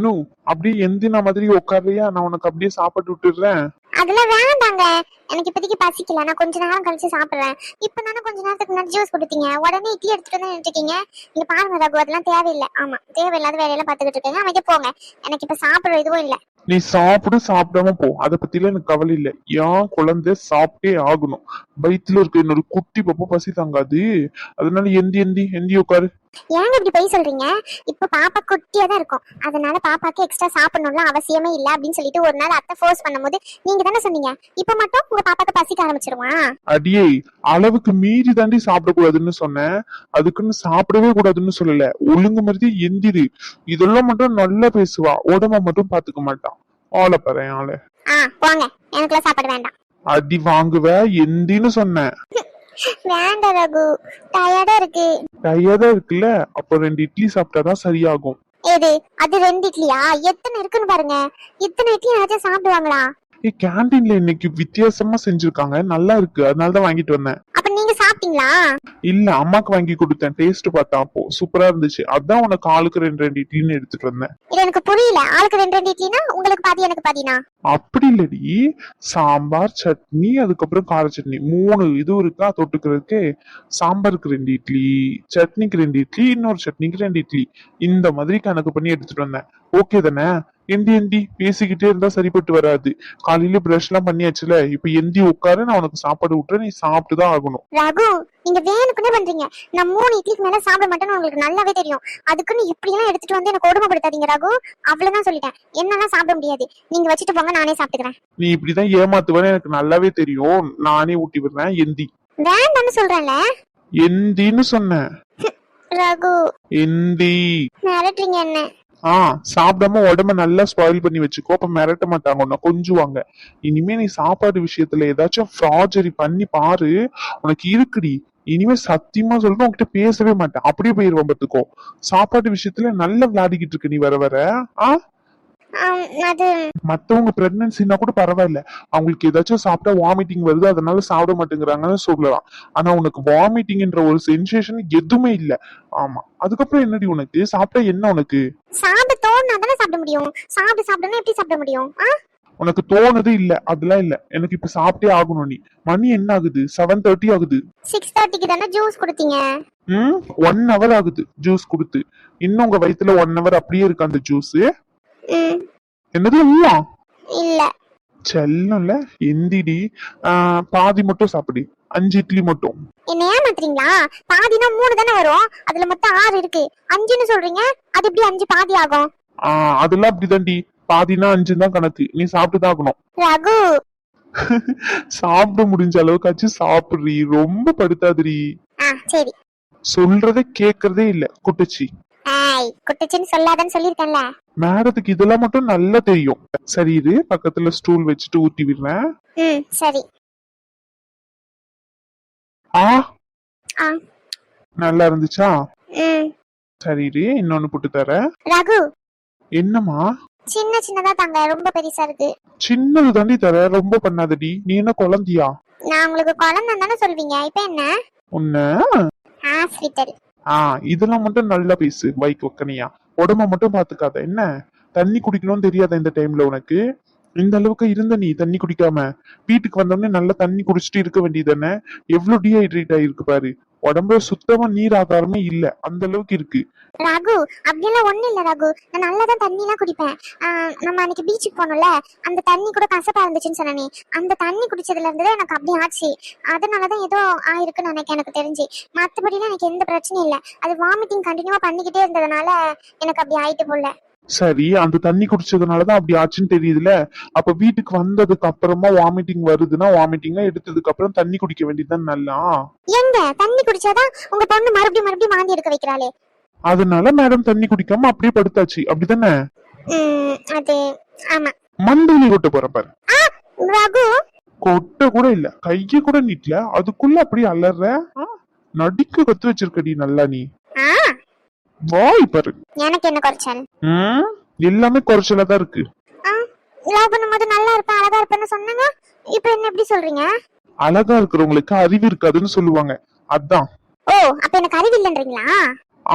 மனு அப்படியே எந்தின மாதிரி உட்காரியா நான் உனக்கு அப்படியே சாப்பாடு விட்டுடுறேன். அதெல்லாம் வேண்டாங்க எனக்கு இப்போதைக்கு பசிக்கல. நான் கொஞ்ச நேரம் கழிச்சு சாப்பிடுறேன். இப்போ தானே கொஞ்ச நேரத்துக்கு முன்னாடி ஜூஸ் கொடுத்தீங்க. உடனே இட்லி எடுத்துட்டு வந்து நின்றுட்டீங்க இங்க பாருங்க ரகு அதெல்லாம் தேவையில்லை. ஆமா தேவையில்லாத வேலையெல்லாம் பார்த்துக்கிட்டு இருக்கீங்க அமைக்க போங்க. எனக்கு இப்ப சாப்பிடுற இதுவும் இல்லை. நீ சாப்பிடு சாப்பிடாம போ. அதை பத்திலாம் எனக்கு கவலை இல்லை. ஏன் குழந்தை சாப்பிட்டே ஆகணும்? வயித்துல இருக்க என்னோட குட்டி பப்ப பசி தாங்காது. அதனால எந்தி எந்தி எந்தி உட்காரு. ஏங்க இப்படி போய் சொல்றீங்க? இப்ப பாப்பா குட்டியா தான் இருக்கும். அதனால பாப்பாக்கு எக்ஸ்ட்ரா சாப்பிடணும்ல அவசியமே இல்ல அப்படின்னு சொல்லிட்டு ஒரு நாள் அத்தை ஃபோர்ஸ் பண்ணும்போது நீங்க தானே சொன்னீங்க. இப்ப மட்டும் உங்க பாப்பாக்கு பசிக்க ஆரம்பிச்சிருவா அடியே அளவுக்கு மீறி தாண்டி சாப்பிடக்கூடாதுன்னு சொன்னேன். அதுக்குன்னு சாப்பிடவே கூடாதுன்னு சொல்லல. ஒழுங்கு மாதிரி எந்திரு. இதெல்லாம் மட்டும் நல்லா பேசுவா. உடம்ப மட்டும் பாத்துக்க மாட்டான் ஆளை பாரு ஆளை. ஆ போங்க. எனக்குலாம் சாப்பாடு வேண்டாம். அடி வாங்குவ எந்தின்னு சொன்னேன். வேண்டாம் ரகு. டயர்டா இருக்கு. டயர்டா இருக்குல்ல? அப்போ ரெண்டு இட்லி சாப்பிட்டாதான் சரியாகும். ஏது அது ரெண்டு இட்லியா? எத்தனை இருக்குன்னு பாருங்க. இத்தனை இட்லி யாராச்சும் சாப்பிடுவாங்களா? ஏ கேண்டீன்ல இன்னைக்கு வித்தியாசமா செஞ்சிருக்காங்க. நல்லா இருக்கு. அதனால தான் வாங்கிட்டு வந்தேன். நீங்க சாப்பிட்டீங்களா? இல்ல அம்மாக்கு வாங்கி கொடுத்தேன். டேஸ்ட் பார்த்தா அப்போ சூப்பரா இருந்துச்சு. அதான் உனக்கு ஆளுக்கு ரெண்டு ரெண்டு இட்லின்னு எடுத்துட்டு வந்தேன். இது எனக்கு புரியல. ஆளுக்கு ரெண்டு ரெண்டு இட்லினா உங்களுக்கு பாதி எனக்கு பாதினா? அப்படி இல்லடி. சாம்பார் சட்னி அதுக்கப்புறம் கார சட்னி. மூணு இது இருக்கா தொட்டுக்கிறதுக்கு. சாம்பாருக்கு ரெண்டு இட்லி சட்னிக்கு ரெண்டு இட்லி இன்னொரு சட்னிக்கு ரெண்டு இட்லி. இந்த மாதிரி கணக்கு பண்ணி எடுத்துட்டு வந்தேன். ஓகே தானே? எந்தி எந்தி பேசிக்கிட்டே இருந்தா சரிப்பட்டு வராது. காலையில பிரஷ் எல்லாம் பண்ணியாச்சுல இப்ப எந்தி உட்காரு நான் உனக்கு சாப்பாடு விட்டுறேன் நீ சாப்பிட்டுதான் ஆகணும். ரகு நீங்க வேணுக்குன்னே பண்றீங்க. நான் மூணு இட்லிக்கு மேல சாப்பிட மாட்டேன்னு உங்களுக்கு நல்லாவே தெரியும். அதுக்குன்னு இப்படி எல்லாம் எடுத்துட்டு வந்து எனக்கு கொடுமைப்படுத்தாதீங்க ரகு. அவ்வளவுதான் சொல்லிட்டேன். என்னெல்லாம் சாப்பிட முடியாது. நீங்க வச்சுட்டு போங்க நானே சாப்பிட்டுக்கிறேன். நீ இப்படிதான் ஏமாத்துவேன்னு எனக்கு நல்லாவே தெரியும். நானே ஊட்டி விடுறேன் எந்தி. வேண்டாம்னு சொல்றேன்ல? எந்தின்னு சொன்னேன். ரகு. எந்தி. மிரட்டுறீங்க என்ன? ஆ சாப்பிடாம உடம்ப நல்லா ஸ்பாயில் பண்ணி வச்சுக்கோ. அப்ப மிரட்ட மாட்டாங்க. உன்ன கொஞ்சுவாங்க. இனிமே நீ சாப்பாடு விஷயத்துல ஏதாச்சும் ஃப்ராஜரி பண்ணி பாரு. உனக்கு இருக்குடி. இனிமே சத்தியமா சொல்றேன் உங்ககிட்ட பேசவே மாட்டேன். அப்படியே போயிருவோம் பார்த்துக்கோ. சாப்பாடு விஷயத்துல நல்லா விளையாடிக்கிட்டு இருக்க நீ வர வர. ஆ? அது மத்தவங்க பிரெக்னன்சினா கூட பரவாயில்ல. அவங்களுக்கு ஏதாச்சும் சாப்பிட்டா வாமிட்டிங் வருது அதனால சாப்பிட மாட்டேங்கிறாங்கன்னு சொல்லலாம். ஆனா உனக்கு வாமிட்டிங்ன்ற ஒரு சென்சேஷன் எதுவுமே இல்ல. ஆமா. அதுக்கப்புறம் என்னடி உனக்கு? சாப்பிட்டா என்ன உனக்கு? சாப்பிட தோணுனா தானே சாப்பிட முடியும். சாப்பிட சாப்பிடணும் எப்படி சாப்பிட முடியும்? உனக்கு தோணுது இல்ல. அதெல்லாம் இல்ல. எனக்கு இப்ப சாப்பிட்டே ஆகணும் நீ. மணி என்ன ஆகுது? செவன் தேர்ட்டி ஆகுது. சிக்ஸ் தேர்ட்டிக்கு தானே ஜூஸ் கொடுத்தீங்க? ம்? ஒன் ஹவர் ஆகுது ஜூஸ் கொடுத்து. இன்னும் உங்க வயித்துல ஒன் ஹவர் அப்படியே இருக்கு அந்த ஜூஸ் ம். என்னது இல்லையா இல்ல. செல்லம்ல எந்திடி பாதி மட்டும் சாப்பிடு. அஞ்சு இட்லி மட்டும். என்ன ஏமாத்துறீங்களா? பாதினா மூணு தானே வரும். அதுல மொத்தம் ஆறு இருக்கு. அஞ்சுன்னு சொல்றீங்க அது எப்படி அஞ்சு பாதி ஆகும்? அதெல்லாம் அப்படிதான்டி. பாதினா அஞ்சு தான் கணக்கு. நீ சாப்பிட்டுதான் ஆகணும். ரகு. சாப்பிட முடிஞ்ச அளவுக்காச்சும் சாப்பிடுறி. ரொம்ப படுத்தாதுரி சரி. சொல்றதை கேக்குறதே இல்ல. குட்டுச்சி. ஏய் குட்டுச்சுன்னு சொல்லாதன்னு சொல்லியிருக்கேன்ல. மேடத்துக்கு இதெல்லாம் மட்டும் நல்லா தெரியும். சரி இது பக்கத்துல ஸ்டூல் வச்சுட்டு ஊத்தி விடுறேன். ம் சரி. ஆ? ஆ. நல்லா இருந்துச்சா? ம். சரி இரு இன்னொன்னு புட்டு தரேன். ரகு. என்னம்மா? சின்ன சின்னதா தாங்க ரொம்ப பெருசா இருக்கு. சின்னது தாண்டி தர ரொம்ப பண்ணாதடி. நீ என்ன குழந்தையா? நான் உங்களுக்கு குழந்தை தானே சொல்வீங்க இப்ப என்ன? உன்ன? ஹாஸ்பிட்டல் ஆஹ் இதெல்லாம் மட்டும் நல்லா பேசு பைக் ஒக்கனியா. உடம்ப மட்டும் பாத்துக்காத. என்ன? தண்ணி குடிக்கணும்னு தெரியாத இந்த டைம்ல உனக்கு? இந்த அளவுக்கு இருந்த நீ தண்ணி குடிக்காம. வீட்டுக்கு வந்தோடனே நல்லா தண்ணி குடிச்சிட்டு இருக்க வேண்டியதானே எவ்வளவு டீஹைட்ரேட் ஆயிருக்கு பாரு. உடம்புல சுத்தமா நீர் ஆதாரமே இல்ல. அந்த அளவுக்கு இருக்கு. ரகு அப்படியெல்லாம் ஒண்ணும் இல்ல ரகு. நான் நல்லா தான் தண்ணி எல்லாம் குடிப்பேன். ஆஹ் நம்ம அன்னைக்கு பீச்சுக்கு போனோம்ல அந்த தண்ணி கூட கசப்பா இருந்துச்சுன்னு சொன்னனே. அந்த தண்ணி குடிச்சதுல இருந்து எனக்கு அப்படி ஆச்சு. அதனாலதான் ஏதோ ஆயிருக்குன்னு நினைக்க எனக்கு தெரிஞ்சு. மத்தபடிலாம் எனக்கு எந்த பிரச்சனையும் இல்ல. அது வாமிட்டிங் கண்டினியூவா பண்ணிக்கிட்டே இருந்ததுனால எனக்கு அப்படி ஆயிட்டு போல. சரி அந்த தண்ணி குடிச்சதுனாலதான் அப்படி ஆச்சுன்னு தெரியுதுல அப்ப வீட்டுக்கு வந்ததுக்கு அப்புறமா வாமிட்டிங் வருதுன்னா வாமிட்டிங்கா எடுத்ததுக்கு அப்புறம் தண்ணி குடிக்க வேண்டியதுதான் நல்லா. எங்க? தண்ணி குடிச்சாதான் உங்க பொண்ணு மறுபடியும் மறுபடியும் வாந்தி எடுக்க வைக்கிறாளே. அதனால மேடம் தண்ணி குடிக்காம அப்படியே படுத்தாச்சு. அப்படிதானே? அது ஆமா. மண்டையில கொட்ட போற பாரு. ரகு. கொட்ட கூட இல்ல. கைய கூட நீட்டல. அதுக்குள்ள அப்படியே அலற? நடிக்க கத்து வச்சிருக்கடி நல்லா நீ. வாய் பாரு எனக்கு என்ன குறைச்சல்? ம்? எல்லாமே குறைச்சலா தான் இருக்கு. ஆ லவ் பண்ணும்போது நல்லா இருப்பேன் அழகா இருப்பேன்னு சொன்னாங்க. இப்போ என்ன எப்படி சொல்றீங்க? அழகா இருக்கிறவங்களுக்கு அறிவு இருக்காதுன்னு சொல்லுவாங்க. அதான். ஓ அப்ப எனக்கு அறிவு இல்லைன்றீங்களா?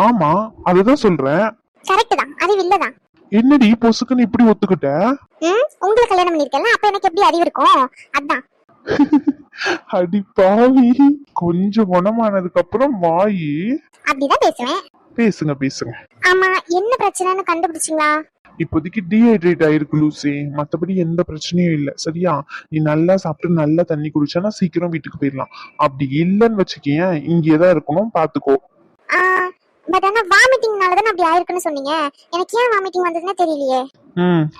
ஆமா அதுதான் சொல்றேன். கரெக்ட் தான். அறிவு இல்லதான் என்னடி பொசுக்குன்னு இப்படி ஒத்துக்கிட்ட? ம் உங்களை கல்யாணம் பண்ணிருக்கல அப்ப எனக்கு எப்படி அறிவு இருக்கும்? அதான். அடி பாவி. கொஞ்சம் குணமானதுக்கு அப்புறம் வாயி. அப்படிதான் பேசுவேன். பேசுங்க பேசுங்க. ஆமா என்ன பிரச்சனைன்னு கண்டுபிடிச்சிங்களா? இப்போதைக்கு டீஹைட்ரேட் ஆயிருக்கு லூசி. மத்தபடி எந்த பிரச்சனையும் இல்ல. சரியா? நீ நல்லா சாப்பிட்டு நல்லா தண்ணி குடிச்சானா சீக்கிரம் வீட்டுக்கு போயிடலாம். அப்படி இல்லைன்னு வச்சுக்கேன் இங்கே தான் இருக்கணும் பாத்துக்கோ. பட் ஆனா வாமிட்டிங்னால தான் அப்படி ஆயிருக்குன்னு சொன்னீங்க? எனக்கு ஏன் வாமிட்டிங் வந்ததுன்னு தெரியலையே.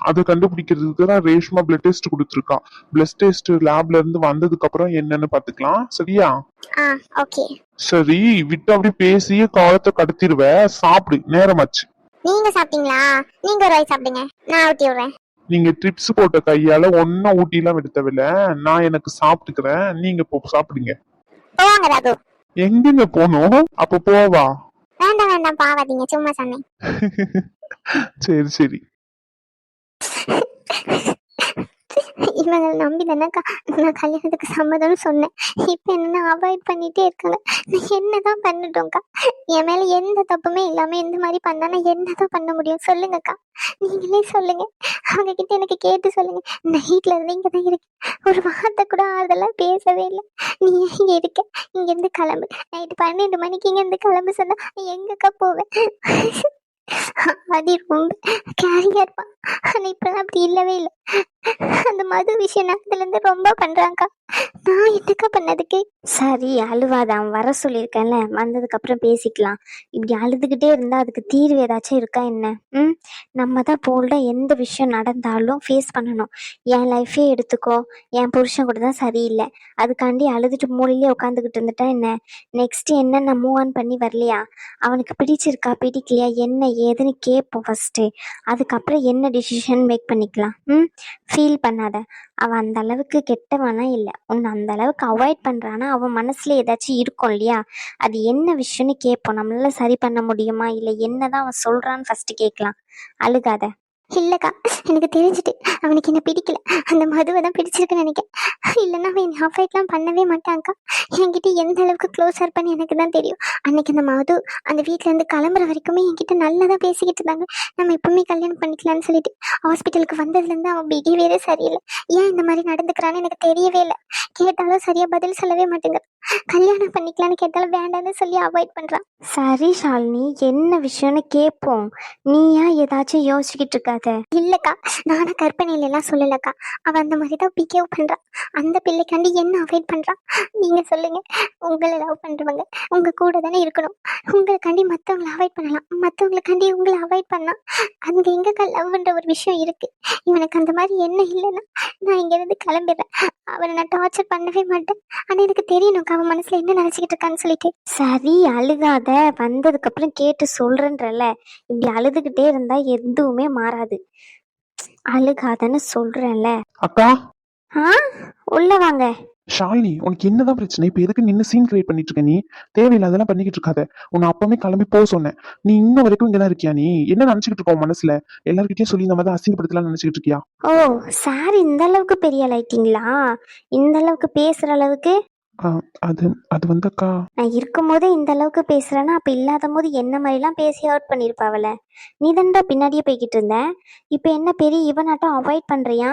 அதை கண்டுபிடிக்கிறதுக்கு தான் ரேஷ்மா பிளட் டெஸ்ட் கொடுத்துருக்கான். பிளட் டெஸ்ட் லேப்ல இருந்து வந்ததுக்கு அப்புறம் என்னன்னு பாத்துக்கலாம் சரியா? ஆ ஓகே. சரி விட்டு அப்படி பேசியே காலத்தை கடத்திடுவ. சாப்பிடு நேரமாச்சு. நீங்க சாப்பிட்டீங்களா? நீங்க ஒரு வாய் சாப்பிடுங்க. நான் ஊட்டி விடுறேன். நீங்க ட்ரிப்ஸ் போட்ட கையால ஒன்னும் ஊட்டிலாம் விடுத்தவில்ல நான் எனக்கு சாப்பிட்டுக்கிறேன். நீங்க இப்போ சாப்பிடுங்க. போவாங்க ராகு எங்கெங்க போனோம் அப்ப போவா? வேண்டாம் வேண்டாம் பாவாதீங்க. சும்மா சொன்னேன். சரி சரி. இவங்களை நம்பி தானேக்கா நான் கல்யாணத்துக்கு சம்மதம்னு சொன்னேன். இப்போ என்ன அவாய்ட் பண்ணிட்டே இருக்காங்க. நான் என்னதான் பண்ணட்டும்க்கா? என் மேல எந்த தப்புமே இல்லாம இந்த மாதிரி பண்ணா நான் என்னதான் பண்ண முடியும்? சொல்லுங்கக்கா. நீங்களே சொல்லுங்க. அவங்க கிட்ட எனக்கு கேட்டு சொல்லுங்க. நைட்ல இருந்து இங்கே தான் இருக்கேன். ஒரு வார்த்தை கூட அதெல்லாம் பேசவே இல்லை. நீ இங்கே இங்க இருக்க? இங்க இருந்து கிளம்பு. நைட்டு பன்னெண்டு மணிக்கு இங்க இருந்து கிளம்பு சொன்னா எங்கக்கா போவேன் அது ரொம்ப கேரியா இருப்பான் ஆனா இப்பெல்லாம் அப்படி இல்லவே இல்லை. அந்த மது விஷயம் நேரத்துல ரொம்ப பண்றாங்கக்கா. நான் என்னக்கா பண்ணதுக்கு? சரி அழுவாதான் வர சொல்லியிருக்கேன்ல. வந்ததுக்கப்புறம் பேசிக்கலாம். இப்படி அழுதுகிட்டே இருந்தால் அதுக்கு தீர்வு ஏதாச்சும் இருக்கா என்ன? ம்? நம்ம தான் போல்டா எந்த விஷயம் நடந்தாலும் ஃபேஸ் பண்ணணும். என் லைஃபே எடுத்துக்கோ. என் புருஷன் கூட தான் சரியில்லை. அதுக்காண்டி அழுதுட்டு மூலையிலே உட்காந்துக்கிட்டு இருந்துட்டா என்ன? நெக்ஸ்ட் என்ன நான் மூவ் ஆன் பண்ணி வரலையா? அவனுக்கு பிடிச்சிருக்கா? பிடிக்கலையா? என்ன? ஏதுன்னு கேட்போம் ஃபஸ்ட்டு அதுக்கப்புறம் என்ன டிசிஷன் மேக் பண்ணிக்கலாம்? ம்? ஃபீல் பண்ணாத. அவன் அந்த அளவுக்கு கெட்டவனா இல்லை. உன்னை அந்த அளவுக்கு அவாய்ட் பண்ணுறான்னா அவன் மனசில் ஏதாச்சும் இருக்கும் இல்லையா? அது என்ன விஷயம்னு கேட்போம் நம்மளால் சரி பண்ண முடியுமா? இல்லை என்னதான் அவன் சொல்கிறான்னு ஃபஸ்ட்டு கேட்கலாம் அழுகாத. இல்லைக்கா எனக்கு தெரிஞ்சுட்டு. அவனுக்கு என்ன பிடிக்கல. அந்த மதுவை தான் பிடிச்சிருக்குன்னு நினைக்கிறேன். இல்லைன்னா அவன் என்னை அஃபைட்லாம் பண்ணவே மாட்டாங்க்கா என்கிட்ட எந்த அளவுக்கு க்ளோஸாக இருப்பான்னு எனக்கு தான் தெரியும். அன்னைக்கு அந்த மது அந்த வீட்டிலேருந்து இருந்து கிளம்புற வரைக்குமே என்கிட்ட நல்லா தான் பேசிக்கிட்டு இருந்தாங்க. நம்ம எப்பவுமே கல்யாணம் பண்ணிக்கலாம்னு சொல்லிட்டு ஹாஸ்பிட்டலுக்கு வந்ததுலேருந்து அவன் பிஹேவியரே சரியில்லை. ஏன் இந்த மாதிரி நடந்துக்கிறான்னு எனக்கு தெரியவே இல்லை. கேட்டாலும் சரியாக பதில் சொல்லவே மாட்டேங்குது. கல்யாணம் பண்ணிக்கலாம்னு கேட்டாலும் வேண்டாம்னு சொல்லி அவாய்ட் பண்றான் சரி ஷாலினி என்ன விஷயம்னு கேட்போம் நீ ஏன் ஏதாச்சும் யோசிச்சுக்கிட்டு இருக்காத? இல்லக்கா நானும் கற்பனையில எல்லாம் சொல்லலக்கா. அவன் அந்த மாதிரி தான் பிகேவ் பண்றான் அந்த பிள்ளைக்காண்டி என்ன அவாய்ட் பண்றான் நீங்க சொல்லுங்க. உங்களை லவ் பண்றவங்க உங்க கூட தானே இருக்கணும். உங்களுக்காண்டி மத்தவங்களை அவாய்ட் பண்ணலாம். மத்தவங்களுக்காண்டி உங்களை அவாய்ட் பண்ணா அங்க எங்கக்கா லவ்ன்ற ஒரு விஷயம் இருக்கு? இவனுக்கு அந்த மாதிரி என்ன இல்லைன்னா நான் இங்க இருந்து கிளம்பிடுறேன். அவனை நான் டார்ச்சர் பண்ணவே மாட்டேன். ஆனா எனக்கு தெரியணும்க்கா அவன் மனசுல என்ன நினைச்சுக்கிட்டு இருக்கான்னு சொல்லிட்டு சரி அழுகாத. வந்ததுக்கு அப்புறம் கேட்டு சொல்றேன்றல இப்படி அழுதுகிட்டே இருந்தா எதுவுமே மாறாது. அழுகாதன்னு சொல்றேன்ல. அக்கா. ஆ? உள்ள வாங்க. ஷாலினி உனக்கு என்னதான் பிரச்சனை? இப்ப எதுக்கு நின்னு சீன் கிரியேட் பண்ணிட்டு இருக்க நீ? தேவையில்லாதெல்லாம் பண்ணிக்கிட்டு இருக்காத. உன்னை அப்பவே கிளம்பி போக சொன்னேன். நீ இன்ன வரைக்கும் இங்கதான் இருக்கியா நீ? என்ன நினைச்சுக்கிட்டு இருக்க உன் மனசுல? எல்லார்கிட்டயும் சொல்லி இந்த மாதிரி அசிங்கப்படுத்தலாம் நினைச்சுக்கிட்டு இருக்கியா? ஓ சார் இந்த அளவுக்கு பெரிய லைட்டிங்களா இந்த அளவுக்கு பேசுற அளவுக்கு? ஆ, அது அது வந்து அக்கா நான் இருக்கும்போதே இந்த அளவுக்கு பேசுறேன்னா அப்ப இல்லாத போது என்ன மாதிரிலாம் பேசி அவுட் பண்ணிருப்பாவல நீ தான்டா பின்னாடியே போய்கிட்டு இருந்த. இப்ப என்ன பெரிய இவனாட்டம் அவாய்ட் பண்றியா?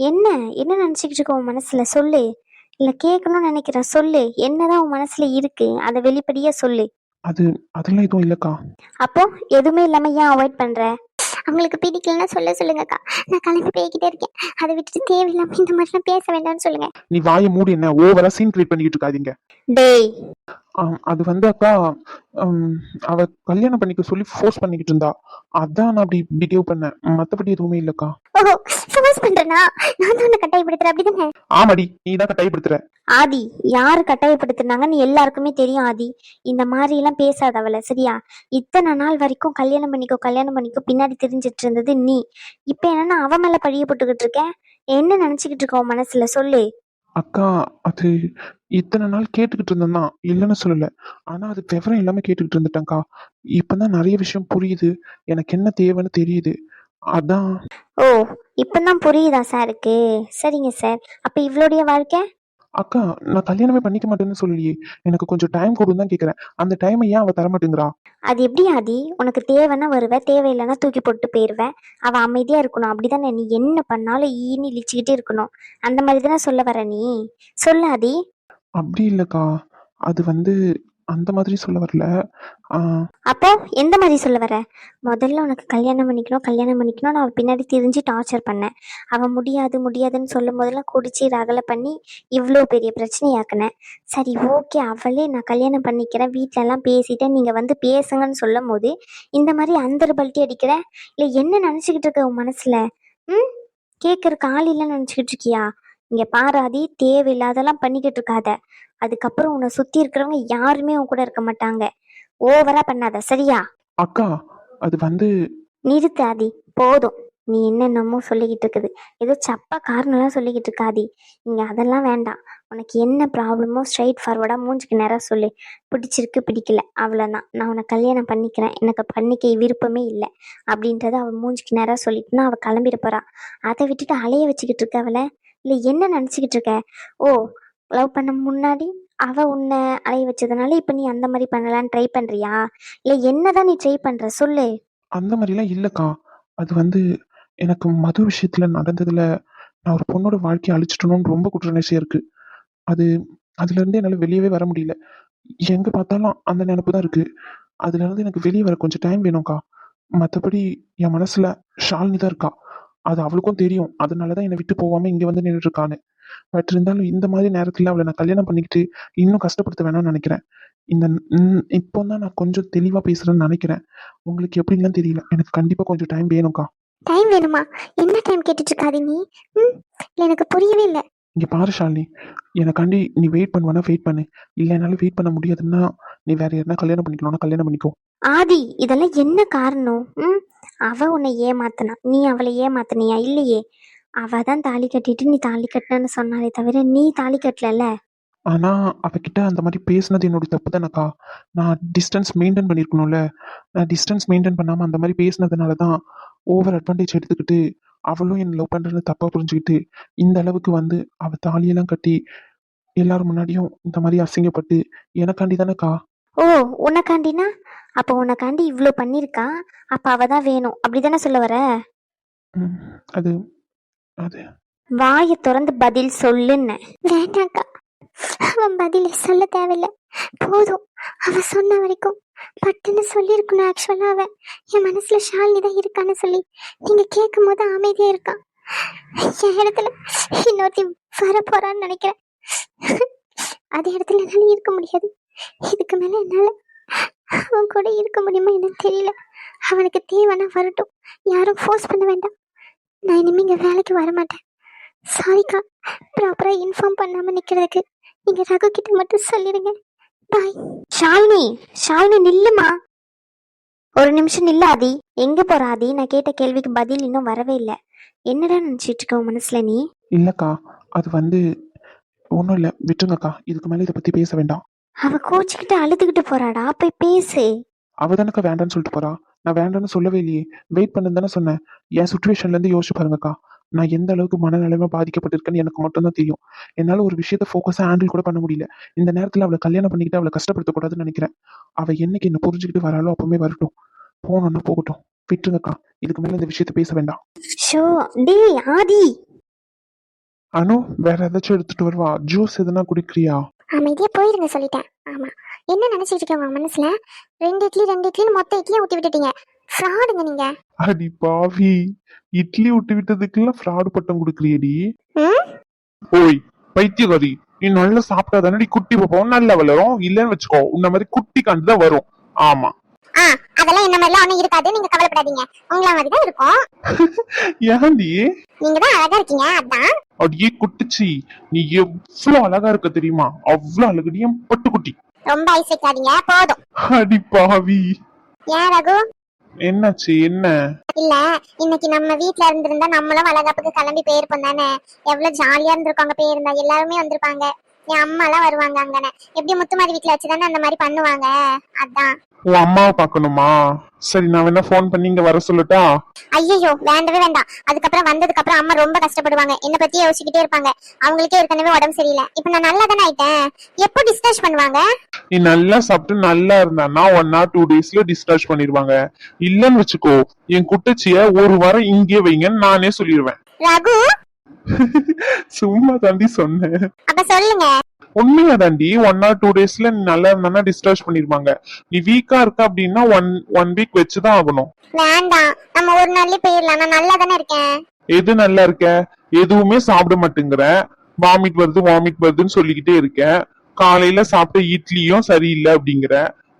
என்ன? என்ன நினைச்சுக்கிட்டு இருக்க உன் மனசுல? சொல்லு. இல்ல கேட்கணும்னு நினைக்கிறேன். சொல்லு. என்னதான் உன் மனசுல இருக்கு? அதை வெளிப்படையா சொல்லு. அது அதெல்லாம் எதுவும் இல்லக்கா. அப்போ எதுவுமே இல்லாம ஏன் அவாய்ட் பண்ற? அவங்களுக்கு பிடிக்கலன்னா சொல்ல சொல்லுங்கக்கா. நான் கிளம்பி போய்கிட்டே இருக்கேன். அதை விட்டுட்டு தேவையில்லாம இந்த மாதிரிலாம் பேச வேண்டாம்னு சொல்லுங்க. நீ வாயை மூடி என்ன ஓவரா சீன் கிரியேட் பண்ணிக்கிட்டு இருக்காதீங்க. டேய் அது வந்து அக்கா அவ கல்யாணம் பண்ணிக்க சொல்லி ஃபோர்ஸ் பண்ணிக்கிட்டு இருந்தா. அதான் நான் அப்படி பிஹேவ் பண்ணேன். மத்தபடி எதுவுமே இல்லக்கா. ஓஹோ ஃபோர்ஸ் பண்றேனா நான் தான் உன்னை கட்டாயப்படுத்துறேன் அப்படிதானே? ஆமாடி நீ தான் கட்டாயப்படுத்துற. ஆதி யாரு கட்டாயப்படுத்துனாங்கன்னு எல்லாருக்குமே தெரியும் ஆதி. இந்த மாதிரி எல்லாம் பேசாத அவளை சரியா? இத்தனை நாள் வரைக்கும் கல்யாணம் பண்ணிக்கோ கல்யாணம் பண்ணிக்கோ பின்னாடி தெரிஞ்சிட்டு இருந்தது நீ. இப்ப என்னன்னா அவ மேல பழிய போட்டுக்கிட்டு இருக்க என்ன நினைச்சுக்கிட்டு இருக்க உன் மனசுல? சொல்லு. அக்கா அது இத்தனை நாள் கேட்டுக்கிட்டு இருந்தேன் தான் இல்லைன்னு சொல்லலை. ஆனால் அது விவரம் இல்லாமல் கேட்டுக்கிட்டு இருந்துட்டேன்க்கா. இப்போ தான் நிறைய விஷயம் புரியுது. எனக்கு என்ன தேவைன்னு தெரியுது. அதான். ஓ இப்பதான் புரியுதா சாருக்கு? சரிங்க சார். அப்ப இவளுடைய வாழ்க்கை? அக்கா நான் கல்யாணமே பண்ணிக்க மாட்டேன்னு சொல்லலையே. எனக்கு கொஞ்சம் டைம் கொடுன்னு தான் கேட்குறேன் அந்த டைமை ஏன் அவ தர மாட்டேங்கிறா அது எப்படி ஆதி? உனக்கு தேவைன்னா வருவ தேவையில்லைன்னா தூக்கி போட்டு போயிடுவேன் அவ அமைதியா இருக்கணும். அப்படிதானே நீ என்ன பண்ணாலும் ஈனி இழிச்சுக்கிட்டே இருக்கணும். அந்த மாதிரி தானே சொல்ல வர நீ? சொல்லு ஆதி. அப்படி இல்லைக்கா. அது வந்து அந்த மாதிரி சொல்ல வரல. அப்போ எந்த மாதிரி சொல்ல வர? முதல்ல உனக்கு கல்யாணம் பண்ணிக்கணும் கல்யாணம் பண்ணிக்கணும். நான் பின்னாடி திரிஞ்சு டார்ச்சர் பண்ணேன். அவன் முடியாது முடியாதுன்னு சொல்லும் போதெல்லாம் குடிச்சு ரகலை பண்ணி இவ்வளோ பெரிய பிரச்சனையாக்குனேன். சரி ஓகே அவளே நான் கல்யாணம் பண்ணிக்கிறேன். வீட்ல எல்லாம் பேசிட்டேன். நீங்கள் வந்து பேசுங்கன்னு சொல்லும் போது இந்த மாதிரி அந்த பல்ட்டி அடிக்கிறேன் இல்லை என்ன நினச்சிக்கிட்டு இருக்க உன் மனசில்? ம்? கேட்குறக்கு ஆள் இல்லைன்னு நினச்சிக்கிட்டு இருக்கியா? இங்கே பாராதி தேவையில்லாதெல்லாம் பண்ணிக்கிட்டு இருக்காத. அதுக்கப்புறம் உன்னை சுற்றி இருக்கிறவங்க யாருமே உன் கூட இருக்க மாட்டாங்க. ஓவரா பண்ணாத சரியா? அக்கா அது வந்து நிறுத்து ஆதி. போதும். நீ என்னென்னமோ சொல்லிக்கிட்டு இருக்குது. ஏதோ சப்பா காரணம்லாம் சொல்லிக்கிட்டு இருக்காதி இங்க அதெல்லாம் வேண்டாம். உனக்கு என்ன ப்ராப்ளமோ ஸ்ட்ரைட் ஃபார்வர்டா மூஞ்சுக்கு நேரா சொல்லு. பிடிச்சிருக்கு பிடிக்கல. அவ்வளோதான் நான் உன்னை கல்யாணம் பண்ணிக்கிறேன். எனக்கு பண்ணிக்க விருப்பமே இல்லை. அப்படின்றத அவள் மூஞ்சுக்கு நேரா சொல்லிட்டுனா அவள் கிளம்பிட போறா. அதை விட்டுட்டு அலைய வச்சுக்கிட்டு இருக்க அவளை? இல்லை என்ன நினச்சிக்கிட்டு இருக்க ஓ லவ் பண்ண முன்னாடி அவ உன்னை அலைய வச்சதுனால இப்போ நீ அந்த மாதிரி பண்ணலான்னு ட்ரை பண்றியா? இல்லை என்னதான் நீ ட்ரை பண்ற? சொல்லு. அந்த மாதிரிலாம் இல்லைக்கா. அது வந்து எனக்கு மது விஷயத்துல நடந்ததுல நான் ஒரு பொண்ணோட வாழ்க்கையை அழிச்சிட்டணும்னு ரொம்ப குற்றநேசியா இருக்கு. அது அதுல இருந்து என்னால வெளியவே வர முடியல. எங்க பார்த்தாலும் அந்த நினப்பு தான் இருக்கு. அதுல இருந்து எனக்கு வெளியே வர கொஞ்சம் டைம் வேணும்க்கா. மற்றபடி என் மனசுல ஷாலினி தான் இருக்கா. அது அவளுக்கும் தெரியும். அதனாலதான் என்னை விட்டு போகாம இங்க வந்து நின்றுட்டு இருக்கான்னு பட் இருந்தாலும் இந்த மாதிரி நேரத்துல அவளை நான் கல்யாணம் பண்ணிக்கிட்டு இன்னும் கஷ்டப்படுத்த வேணாம்னு நினைக்கிறேன். இந்த இப்போ தான் நான் கொஞ்சம் தெளிவா பேசுறேன்னு நினைக்கிறேன். உங்களுக்கு எப்படின்லாம் தெரியல. எனக்கு கண்டிப்பா கொஞ்சம் டைம் வேணும்க்கா. டைம் வேணுமா? என்ன டைம் கேட்டுட்டு இருக்காது நீ எனக்கு புரியவே இல்லை. இங்க பாரு ஷாலினி. எனக்காண்டி நீ வெயிட் பண்ணுவானா வெயிட் பண்ணு. இல்ல என்னால வெயிட் பண்ண முடியாதுன்னா நீ வேற யாருன்னா கல்யாணம் பண்ணிக்கணும்னா கல்யாணம் பண்ணிக்கோ. ஆதி இதெல்லாம் என்ன காரணம்? ம்? அவ உன்னை ஏமாத்தினா நீ அவளை ஏமாத்தினியா? இல்லையே. அவ தான் தாலி கட்டிட்டு நீ தாலி கட்டினன்னு சொன்னாலே தவிர நீ தாலி கட்டலல்ல. ஆனா அவகிட்ட அந்த மாதிரி பேசுனது என்னோட தப்பு தானக்கா நான் டிஸ்டன்ஸ் மெயின்டைன் பண்ணிருக்கணும்ல. நான் டிஸ்டன்ஸ் மெயின்டைன் பண்ணாம அந்த மாதிரி பேசுனதுனால தான் ஓவர் அட்வான்டேஜ் எடுத்துக்கிட்டு அவளும் என்னை லவ் பண்றதுன்னு தப்பா புரிஞ்சுக்கிட்டு இந்த அளவுக்கு வந்து அவ தாலியெல்லாம் கட்டி எல்லாரும் முன்னாடியும் இந்த மாதிரி அசிங்கப்பட்டு எனக்காண்டி தானேக்கா ஓ உனக்காண்டினா அப்போ உனக்காண்டி இவ்வளோ பண்ணியிருக்கா? அப்போ அவ தான் வேணும். அப்படிதானே சொல்ல வர? அது அது. வாயை திறந்து பதில் சொல்லுன்னு. வேண்டாக்கா அவன் பதிலே சொல்ல தேவையில்ல. போதும். அவ சொன்ன வரைக்கும் பட்டுன்னு சொல்லியிருக்கணும் ஆக்சுவலா அவன் என் மனசுல ஷாலினி தான் இருக்கான்னு சொல்லி நீங்க கேட்கும் போது அமைதியா இருக்கான் என் இடத்துல இன்னொருத்தி வர போறான்னு நினைக்கிறேன். அதே இடத்துல என்னால இருக்க முடியாது. இதுக்கு மேல என்னால அவன் கூட இருக்க முடியுமா என்னன்னு தெரியல. அவனுக்கு தேவைன்னா வரட்டும். யாரும் ஃபோர்ஸ் பண்ண வேண்டாம். நான் இனிமே இங்க வேலைக்கு வர மாட்டேன் சாரிக்கா ப்ராப்பரா இன்ஃபார்ம் பண்ணாம நிக்கிறதுக்கு நீங்க ரகு கிட்ட மட்டும் சொல்லிடுங்க. பாய் ஷாலினி ஷாலினி நில்லுமா? ஒரு நிமிஷம் நில்லு ஆதி. எங்க போற ஆதி? நான் கேட்ட கேள்விக்கு பதில் இன்னும் வரவே இல்லை. என்னடா நினைச்சிட்டு இருக்க உன் மனசுல நீ? இல்லக்கா அது வந்து ஒன்றும் இல்லை. விட்டுருங்கக்கா. இதுக்கு மேலே இதை பத்தி பேச வேண்டாம். அவ கோச்சிக்கிட்டு அழுதுகிட்டு போறாடா போய் பேசு. அவ தானக்கா வேண்டான்னு சொல்லிட்டு போறா? நான் வேண்டான்னு சொல்லவே இல்லையே. வெயிட் பண்ணுன்னு தானே சொன்னேன். என் சுச்சுவேஷன்ல இருந்து யோசிச்சு பாருங்கக்கா. நான் எந்த அளவுக்கு மனநிலைமை பாதிக்கப்பட்டிருக்கேன்னு எனக்கு மட்டும்தான் தெரியும். என்னால ஒரு விஷயத்த ஃபோக்கஸா ஹேண்டில் கூட பண்ண முடியல. இந்த நேரத்துல அவளை கல்யாணம் பண்ணிக்கிட்டு அவளை கஷ்டப்படுத்தக்கூடாதுன்னு நினைக்கிறேன். அவ என்னைக்கு என்ன புரிஞ்சுக்கிட்டு வராளோ அப்பவுமே வரட்டும். போனோம்னா போகட்டும். விட்டுருங்கக்கா. இதுக்கு மேல இந்த விஷயத்த பேச வேண்டாம். ஷோ டேய் ஆதி. அனு வேற ஏதாச்சும் எடுத்துட்டு வருவா? ஜூஸ் எதுனா குடிக்கிறியா? அமைதியா போயிருங்க சொல்லிட்டேன். ஆமா. என்ன நினைச்சிட்டு இருக்கீங்க உங்க மனசுல? ரெண்டு இட்லி ரெண்டு இட்லின்னு மொத்த இட்லியை ஊத்தி விட்டுட்டீங்க. ஃப்ராடுங்க நீங்க. அடி பாவி. இட்லி விட்டு விட்டதுக்கெல்லாம் ஃப்ராடு பட்டம் கொடுக்குறியடி? ஓய் பைத்தியகாரி. நீ நல்லா சாப்பிட்டா தானடி குட்டி பாப்பாவும் நல்லா வளரும். இல்லன்னு வச்சுக்கோ. உன்ன மாதிரி குட்டி கண்டு தான் வரும். ஆமா. ஆ அதெல்லாம் என்ன மாதிரிலாம் ஒண்ணும் இருக்காது. நீங்க கவலைப்படாதீங்க. உங்கள மாதிரி தான் இருக்கும். ஏன்டி? நீங்க தான் அழகா இருக்கீங்க அதான். அடியே குட்டிச்சி. நீ எவ்வளவு அழகா இருக்க தெரியுமா? அவ்வளவு அழகுடி என் பட்டு குட்டி ரொம்ப ஐஸ் வைக்காதீங்க போதும். அடி பாவி. ஏன் ரகு? என்னாச்சு என்ன? இல்ல இன்னைக்கு நம்ம வீட்ல இருந்திருந்தா நம்மளும் வளகாப்புக்கு கிளம்பி போயிருப்போம் தானே. எவ்வளவு ஜாலியா இருந்திருக்காங்க போயிருந்தா எல்லாருமே வந்திருப்பாங்க. என் அம்மா எல்லாம் வருவாங்க அங்கன. எப்படி முத்துமாரி வீட்ல வச்சுதானே அந்த மாதிரி பண்ணுவாங்க? அதான். உன் அம்மாவை பார்க்கணுமா? சரி நான் வேணா ஃபோன் பண்ணி இங்க வர சொல்லட்டா? ஐயோ வேண்டவே வேண்டாம். அதுக்கப்புறம் வந்ததுக்கு அப்புறம் அம்மா ரொம்ப கஷ்டப்படுவாங்க. என்ன பத்தி யோசிச்சுக்கிட்டே இருப்பாங்க. அவங்களுக்கே ஏற்கனவே உடம்பு சரியில்லை. இப்ப நான் நல்லா தானே ஆயிட்டேன்? எப்போ டிஸ்கஸ் பண்ணுவாங்க? நீ நல்லா சாப்பிட்டு நல்லா இருந்தான்னா ஒன் ஆர் டூ டேஸ்ல டிஸ்சார்ஜ் பண்ணிடுவாங்க. இல்லன்னு வச்சுக்கோ என் குட்டச்சிய ஒரு வாரம் இங்கே வைங்கன்னு நானே சொல்லிடுவேன். ரகு? சும்மா தாண்டி சொன்னேன். அப்ப சொல்லுங்க. உண்மையா தாண்டி ஒன் ஆர் டூ டேஸ்ல நீ நல்லா இருந்தா டிஸ்சார்ஜ் பண்ணிருவாங்க நீ வீக்கா இருக்க அப்படின்னா ஒன் ஒன் வீக் வச்சுதான் ஆகணும். வேண்டாம். நம்ம ஒரு நாள்லயே போயிடலாம். நான் நல்லா தானே இருக்கேன்? எது நல்லா இருக்க? எதுவுமே சாப்பிட மாட்டேங்கிற. வாமிட் வருது வாமிட் வருதுன்னு சொல்லிக்கிட்டே இருக்க. காலையில சாப்பிட்ட இட்லியும் சரியில்லை அப்படிங்கிற.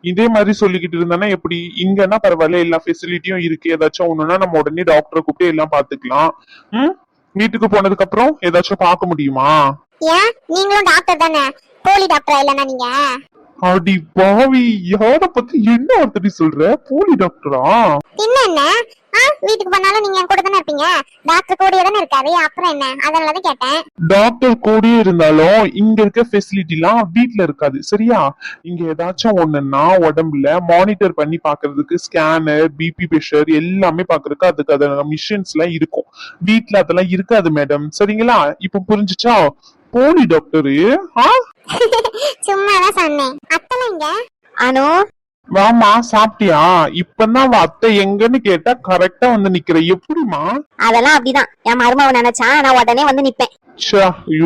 இதே மாதிரி சொல்லிக்கிட்டு இருந்தானா எப்படி? இங்கன்னா பரவாயில்ல எல்லா ஃபெசிலிட்டியும் இருக்கு. ஏதாச்சும் ஒண்ணுன்னா நம்ம உடனே டாக்டரை கூப்பிட்டு எல்லாம் பாத்துக்கலாம் ம்? வீட்டுக்கு போனதுக்கு அப்புறம் ஏதாச்சும் பார்க்க முடியுமா? ஏன்? நீங்களும் டாக்டர் தானே? போலி டாக்டரா இல்லனா நீங்க? அடி பாவி யார பத்தி என்ன ஒருத்தடி சொல்ற? போலி டாக்டரா? என்ன வீட்டுக்கு போனாலும் நீங்க என் கூட தானே இருப்பீங்க? டாக்டர் கூடயே தானே இருக்காரு? அப்புறம் என்ன? அதனாலதான் கேட்டேன். டாக்டர் கூடயே இருந்தாலும் இங்க இருக்க ஃபெசிலிட்டி எல்லாம் வீட்ல இருக்காது சரியா? இங்க ஏதாச்சும் ஒண்ணுன்னா உடம்புல மானிட்டர் பண்ணி பாக்குறதுக்கு ஸ்கேனர் பிபி பிரஷர் எல்லாமே பாக்குறதுக்கு அதுக்கு அதோட மிஷின்ஸ் எல்லாம் இருக்கும். வீட்ல அதெல்லாம் இருக்காது மேடம் சரிங்களா? இப்ப புரிஞ்சுச்சா? போலி டாக்டரு ஆ? சும்மா தான் சொன்னேன். அத்தனை இங்க அனு? வாமா சாப்பிட்டியா? இப்பதான் அவ அத்தை எங்கன்னு கேட்டா கரெக்டா வந்து நிக்கிற. எப்படிமா அதெல்லாம் அப்படிதான். என் மருமவ நினைச்சா நான் உடனே வந்து நிப்பேன். ச்சே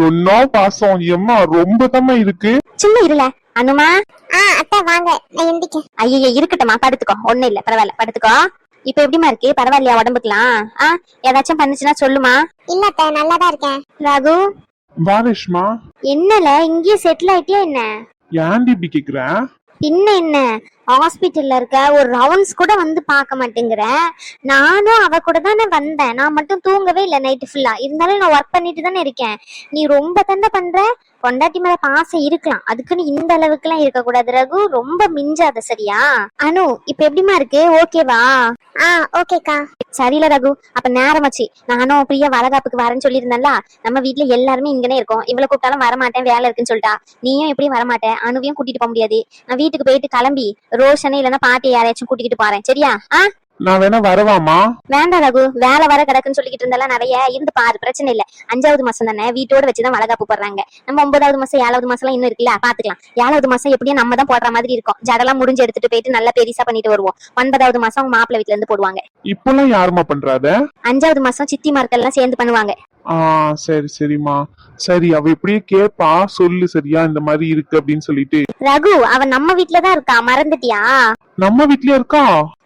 என்ன பாசம். எம்மா ரொம்ப தம்மா இருக்கு. சும்மா இருல. அனுமா? ஆ அத்தை வாங்க. நான் எந்திக்க. ஐயோ இருக்கட்டும்மா. படுத்துக்கோ. ஒண்ணும் இல்ல பரவாயில்ல. படுத்துக்கோ. இப்ப எப்படிமா இருக்கு? பரவாயில்லையா உடம்புக்கலாம் ஆ ஏதாச்சும் பண்ணுச்சுன்னா சொல்லுமா? இல்ல அத்தை நல்லா தான் இருக்கேன். ரகு? வா ரேஷ்மா. என்னல இங்கேயே செட்டில் ஆயிட்டியா என்ன? ஏன்டி இப்படி கேக்குற? பின்ன என்ன? ஹாஸ்பிட்டல்ல இருக்க ஒரு ரவுண்ட்ஸ் கூட வந்து பார்க்க மாட்டேங்கிற. நானும் அவ கூட தானே வந்தேன். நான் மட்டும் தூங்கவே இல்லை நைட்டு ஃபுல்லா இருந்தாலும் நான் ஒர்க் பண்ணிட்டு தானே இருக்கேன். நீ ரொம்ப தண்டை பண்ற? பொண்டாட்டி மேல பாசம் இருக்கலாம். அதுக்குன்னு இந்த அளவுக்குலாம் இருக்க கூடாது ரகு. ரொம்ப மிஞ்சாத சரியா? அனு இப்ப எப்படிமா இருக்கு? ஓகேவா ஆ ஓகேக்கா சரியில்ல ரகு. அப்ப நேரமாச்சு. நானும் பிரியா வளகாப்புக்கு வரேன்னு சொல்லியிருந்தேன்ல. நம்ம வீட்ல எல்லாருமே இங்கனே இருக்கோம். இவளை கூப்பிட்டாலும் வரமாட்டேன். வேலை இருக்குன்னு சொல்லிட்டா. நீயும் எப்படியும் வரமாட்டேன் அனுவையும் கூட்டிட்டு போக முடியாது. நான் வீட்டுக்கு போயிட்டு கிளம்பி ரோஷனை இல்லைன்னா பாட்டி யாரையாச்சும் கூட்டிக்கிட்டு போறேன். சரியா? ஆ? நான் வேணா வரவாமா வேண்டாம் ரகு. வேலை வர கிடக்குன்னு சொல்லிக்கிட்டு இருந்தாலும் நிறைய இருந்து பாரு. பிரச்சனை இல்ல. அஞ்சாவது மாசம் தானே? வீட்டோட வச்சுதான் வளகாப்பு போடுறாங்க. நம்ம ஒன்பதாவது மாசம் ஏழாவது மாசம் எல்லாம் இன்னும் இருக்குல்ல? பாத்துக்கலாம். ஏழாவது மாசம் எப்படியும் நம்ம தான் போடுற மாதிரி இருக்கும். ஜடலாம் முடிஞ்சு எடுத்துட்டு போயிட்டு நல்லா பெருசா பண்ணிட்டு வருவோம். ஒன்பதாவது மாசம் மாப்பிள்ளை வீட்டுல இருந்து போடுவாங்க. இப்பெல்லாம் யாருமா பண்றாத? அஞ்சாவது மாசம் சித்தி மரத்தெல்லாம் சேர்ந்து பண்ணுவாங்க. ஆ சரி சரிம்மா. சரி அவ எப்படியே கேப்பா. சொல்லு சரியா இந்த மாதிரி இருக்கு அப்படின்னு சொல்லிட்டு. ரகு அவ நம்ம வீட்டுலதான் தான் இருக்கா? மறந்துட்டியா? நம்ம வீட்லயே இருக்கா?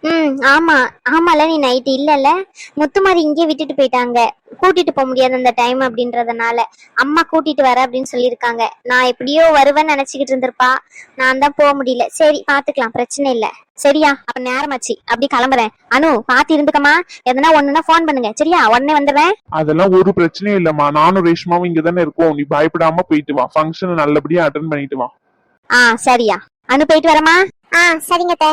ம் ஆமா. ஆமால நீ நைட்டு இல்லல்ல முத்துமாரி இங்கே விட்டுட்டு போயிட்டாங்க. கூட்டிட்டு போக முடியாது அந்த டைம் அப்படின்றதுனால. அம்மா கூட்டிட்டு வர அப்படின்னு சொல்லியிருக்காங்க. நான் எப்படியோ வருவேன்னு நினைச்சுக்கிட்டு இருந்திருப்பா. நான் தான் போக முடியல. சரி பாத்துக்கலாம். பிரச்சனை இல்ல. சரியா? அப்ப நேரமாச்சு. அப்படி கிளம்புறேன். அனு பாத்து இருந்துக்கமா எதனா ஒண்ணுன்னா ஃபோன் பண்ணுங்க. சரியா? உடனே வந்துடுறேன். அதெல்லாம் ஒரு பிரச்சனையும் இல்லம்மா. நானும் ரேஷ்மாவும் இங்க தானே இருக்கோம். நீ பயப்படாம போயிட்டு வா. ஃபங்க்ஷன் நல்லபடியா அட்டன் பண்ணிட்டு வா. ஆ சரியா. அனு போயிட்டு வரமா ஆ சரிங்க தே.